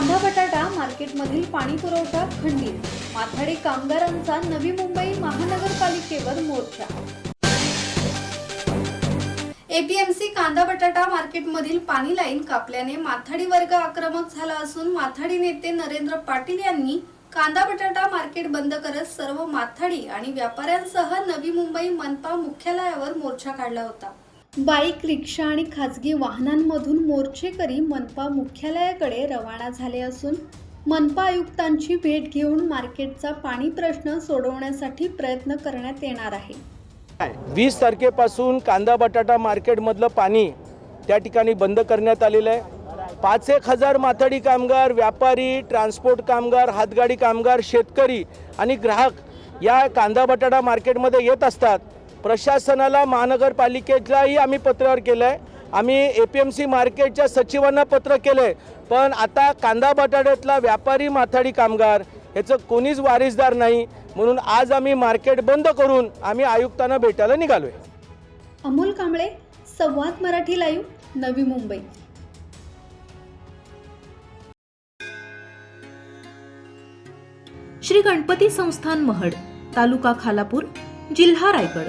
कांदा बटाटा मार्केटमधील पाणी पुरवठा खंडित. माथाडी कामगारांचा नवी मुंबई महानगरपालिकेवर मोर्चा. एपीएमसी कांदा बटाटा मार्केटमधील पाणी लाईन कापल्याने माथाडी वर्ग आक्रमक झाला असून माथाडी नेते नरेंद्र पाटील यांनी कांदा बटाटा मार्केट बंद करत सर्व माथाडी आणि व्यापाऱ्यांसह नवी मुंबई मनपा मुख्यालयावर मोर्चा काढला होता. बाईक रिक्षा आणि खाजगी वाहनांमधून मोर्चेकरी मनपा मुख्यालयाकडे रवाना झाले असून मनपा आयुक्तांची भेट घेऊन मार्केटचा पाणी प्रश्न सोडवण्यासाठी प्रयत्न करण्यात येणार आहे. वीस तारखेपासून कांदा बटाटा मार्केटमधलं पाणी त्या ठिकाणी बंद करण्यात आलेलं आहे. पाच एक हजार माथाडी कामगार व्यापारी ट्रान्सपोर्ट कामगार हातगाडी कामगार शेतकरी आणि ग्राहक या कांदा बटाटा मार्केटमध्ये येत असतात. प्रशासनाला महानगरपालिकेलाही आम्ही पत्रावर केलं आहे आम्ही ए पी एम सी मार्केटच्या सचिवांना पत्र केलं आहे पण आता कांदा बटाट्यातला व्यापारी माथाडी कामगार ह्याचं कोणीच वारिसदार नाही. म्हणून आज आम्ही मार्केट बंद करून आम्ही आयुक्तांना भेटायला निघालो आहे अमोल कांबळे संवाद मराठी लाईव्ह नवी मुंबई. श्री गणपती संस्थान महड तालुका खालापूर जिल्हा रायगड.